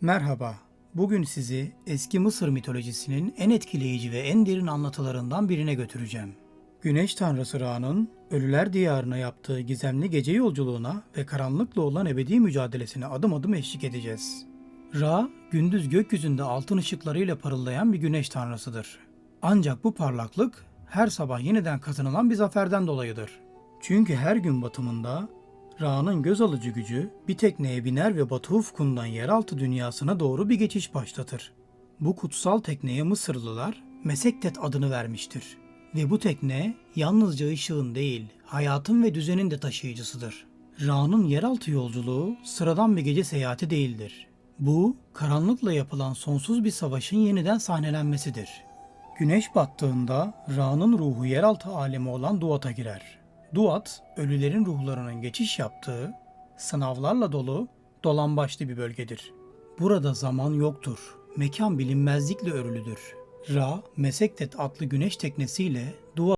Merhaba. Bugün sizi eski Mısır mitolojisinin en etkileyici ve en derin anlatılarından birine götüreceğim. Güneş tanrısı Ra'nın ölüler diyarına yaptığı gizemli gece yolculuğuna ve karanlıkla olan ebedi mücadelesine adım adım eşlik edeceğiz. Ra, gündüz gökyüzünde altın ışıklarıyla parıldayan bir güneş tanrısıdır. Ancak bu parlaklık her sabah yeniden kazanılan bir zaferden dolayıdır. Çünkü her gün batımında Ra'nın göz alıcı gücü bir tekneye biner ve batı ufkundan yeraltı dünyasına doğru bir geçiş başlatır. Bu kutsal tekneye Mısırlılar Mesektet adını vermiştir. Ve bu tekne yalnızca ışığın değil, hayatın ve düzenin de taşıyıcısıdır. Ra'nın yeraltı yolculuğu sıradan bir gece seyahati değildir. Bu, karanlıkla yapılan sonsuz bir savaşın yeniden sahnelenmesidir. Güneş battığında Ra'nın ruhu yeraltı alemi olan Duat'a girer. Duat, ölülerin ruhlarının geçiş yaptığı, sınavlarla dolu, dolambaçlı bir bölgedir. Burada zaman yoktur, mekan bilinmezlikle örülüdür. Ra, Mesektet adlı güneş teknesiyle Duat